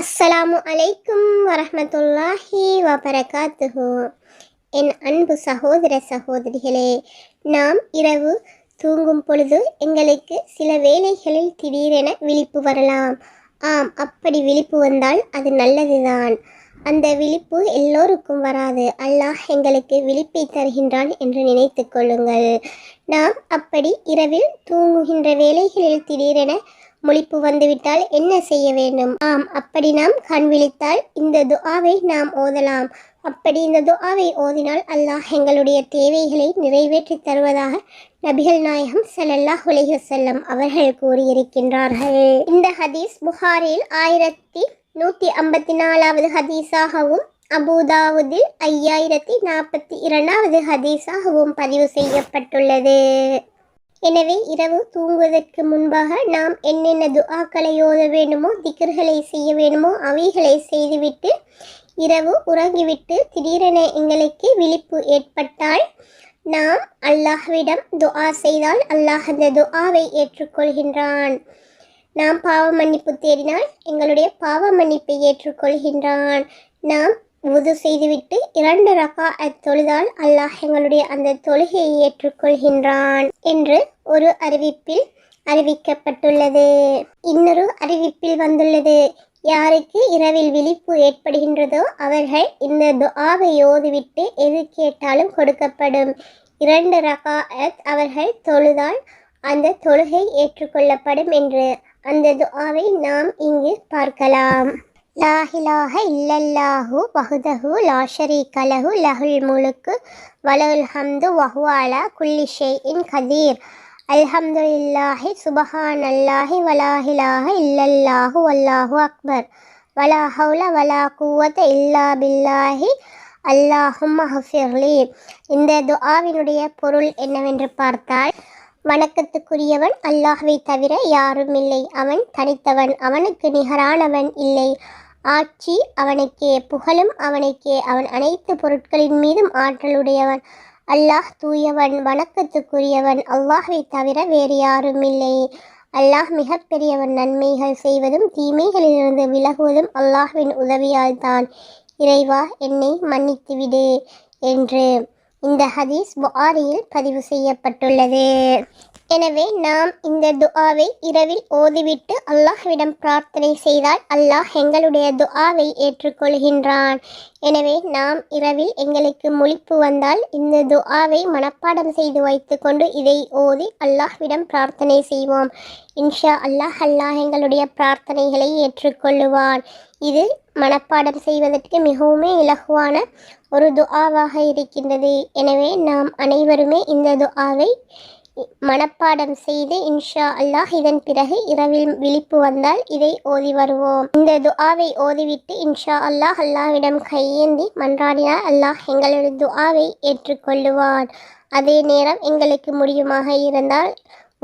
அஸ்ஸலாமு அலைக்கும் வரமத்துல்லாஹி வபரகாத்துஹு. என் அன்பு சகோதர சகோதரிகளே நாம் இரவு தூங்கும் பொழுது எங்களுக்கு சில வேலைகளில் திடீரென விழிப்பு வரலாம். ஆம் அப்படி விழிப்பு வந்தால் அது நல்லதுதான். அந்த விழிப்பு எல்லோருக்கும் வராது. அல்லாஹ் எங்களுக்கு விழிப்பை தருகின்றான் என்று நினைத்து கொள்ளுங்கள். நாம் அப்படி இரவில் தூங்குகின்ற வேலைகளில் திடீரென முழிப்பு வந்துவிட்டால் என்ன செய்ய வேண்டும்? ஆம் அப்படி நாம் கண் விழித்தால் இந்த துஆவை நாம் ஓதலாம். அப்படி இந்த துஆவை ஓதினால் அல்லாஹ் எங்களுடைய தேவைகளை நிறைவேற்றி தருவதாக நபிகள் நாயகம் ஸல்லல்லாஹு அலைஹி அவர்கள் கூறியிருக்கின்றார்கள். இந்த ஹதீஸ் புகாரில் ஆயிரத்தி நூற்றி ஐம்பத்தி நாலாவது ஹதீஸாகவும் அபுதாவுதில் ஐயாயிரத்தி நாற்பத்தி இரண்டாவது ஹதீஸாகவும் பதிவு செய்யப்பட்டுள்ளது. எனவே இரவு தூங்குவதற்கு முன்பாக நாம் என்னென்ன துஆக்களை ஓத வேண்டுமோ திக்கர்களை செய்ய வேண்டுமோ அவைகளை செய்துவிட்டு இரவு உறங்கிவிட்டு திடீரென எங்களுக்கு விழிப்பு ஏற்பட்டால் நாம் அல்லாஹ்விடம் துஆ செய்தால் அல்லாஹ் அந்த துஆவை ஏற்றுக்கொள்கின்றான். நாம் பாவ மன்னிப்பு தேடினால் எங்களுடைய பாவ மன்னிப்பை ஏற்றுக்கொள்கின்றான். நாம் உது செய்துவிட்டு இரண்டு ரகா தொழுதால் அல்லாஹ் எங்களுடைய அந்த தொழுகையை ஏற்றுக்கொள்கின்றான் என்று ஒரு அறிவிப்பில் அறிவிக்கப்பட்டுள்ளது. இன்னொரு அறிவிப்பில் வந்துள்ளது. யாருக்கு இரவில் விழிப்பு ஏற்படுகின்றதோ அவர்கள் இந்த துஆவை ஓதுவிட்டு எது கேட்டாலும் கொடுக்கப்படும். இரண்டு ரகாஅத் அவர்கள் தொழுதால் அந்த தொழுகை ஏற்றுக்கொள்ளப்படும் என்று அந்த துஆவை நாம் இங்கு பார்க்கலாம். லாஹிலாக இல்லல்லாஹு வஹுதஹு லாஷரி கலஹு லஹுல் முழுக்கு வலகுல் ஹம்து வஹுவாலா குல்லி ஷைஇன் கதீர். அல்ஹம்துலில்லாஹி சுபஹான் அல்லாஹி வலாஹிலாக இல்லல்லாஹு வல்லாஹு அக்பர். வலா ஹவுல வலா குவத இல்லா பில்லாஹி. அல்லாஹும் ஹஃபிர்லி. இந்த துஆவினுடைய பொருள் என்னவென்று பார்த்தால் வணக்கத்துக்குரியவன் அல்லாஹ்வை தவிர யாரும் இல்லை அவன் தனித்தவன் அவனுக்கு நிகரானவன் இல்லை. ஆட்சி அவனுக்கே புகழும் அவனுக்கே அவன் அனைத்து பொருட்களின் மீதும் ஆற்றலுடையவன். அல்லாஹ் தூயவன் வணக்கத்துக்குரியவன் அல்லாஹை தவிர வேறு யாரும் இல்லை. அல்லாஹ் மிகப்பெரியவன் நன்மைகள் செய்வதும் தீமைகளிலிருந்து விலகுவதும் அல்லாஹ்வின் உதவியால் தான் இறைவா என்னை மன்னித்துவிடு என்று இந்த ஹதீஸ் புகாரியில் பதிவு செய்யப்பட்டுள்ளது. எனவே நாம் இந்த துஆவை இரவில் ஓதிவிட்டு அல்லாஹ்விடம் பிரார்த்தனை செய்தால் அல்லாஹ் எங்களுடைய துஆவை ஏற்றுக்கொள்கின்றான். எனவே நாம் இரவில் எங்களுக்கு முழிப்பு வந்தால் இந்த துஆவை மனப்பாடம் செய்து வைத்துக்கொண்டு இதை ஓதி அல்லாஹ்விடம் பிரார்த்தனை செய்வோம். இன்ஷா அல்லாஹ் அல்லாஹ் எங்களுடைய பிரார்த்தனைகளை ஏற்றுக்கொள்ளுவான். இது மனப்பாடம் செய்வதற்கு மிகவுமே இலகுவான ஒரு துஆவாக இருக்கின்றது. எனவே நாம் அனைவருமே இந்த துஆவை மனப்பாடம் செய்து இன்ஷா அல்லாஹ் இதன் பிறகு இரவில் விழிப்பு வந்தால் இதை ஓதி வருவோம். இந்த துஆவை ஓதிவிட்டு இன்ஷா அல்லாஹ் அல்லாஹ்விடம் கையேந்தி மன்றாடினால் அல்லாஹ் எங்களுடைய துஆவை ஏற்றுக்கொள்ளுவான். அதே நேரம் எங்களுக்கு முடியுமாக இருந்தால்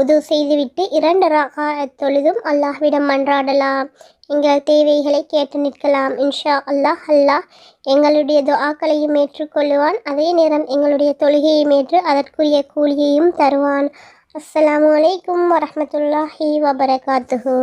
உது செய்துவிட்டு இரண்டு ரகா தொழுதும் அல்லாஹ்விடம் மன்றாடலாம். எங்கள் தேவைகளை கேட்டு நிற்கலாம். இன்ஷா அல்லாஹ் அல்லாஹ் எங்களுடைய துஆக்களையும் ஏற்றுக்கொள்ளுவான். அதே நேரம் எங்களுடைய தொழுகையும் ஏற்று அதற்குரிய கூலியையும் தருவான். அஸ்லாம் அலைக்கும் வரமத்துல்லாஹி வபரகாத்துஹு.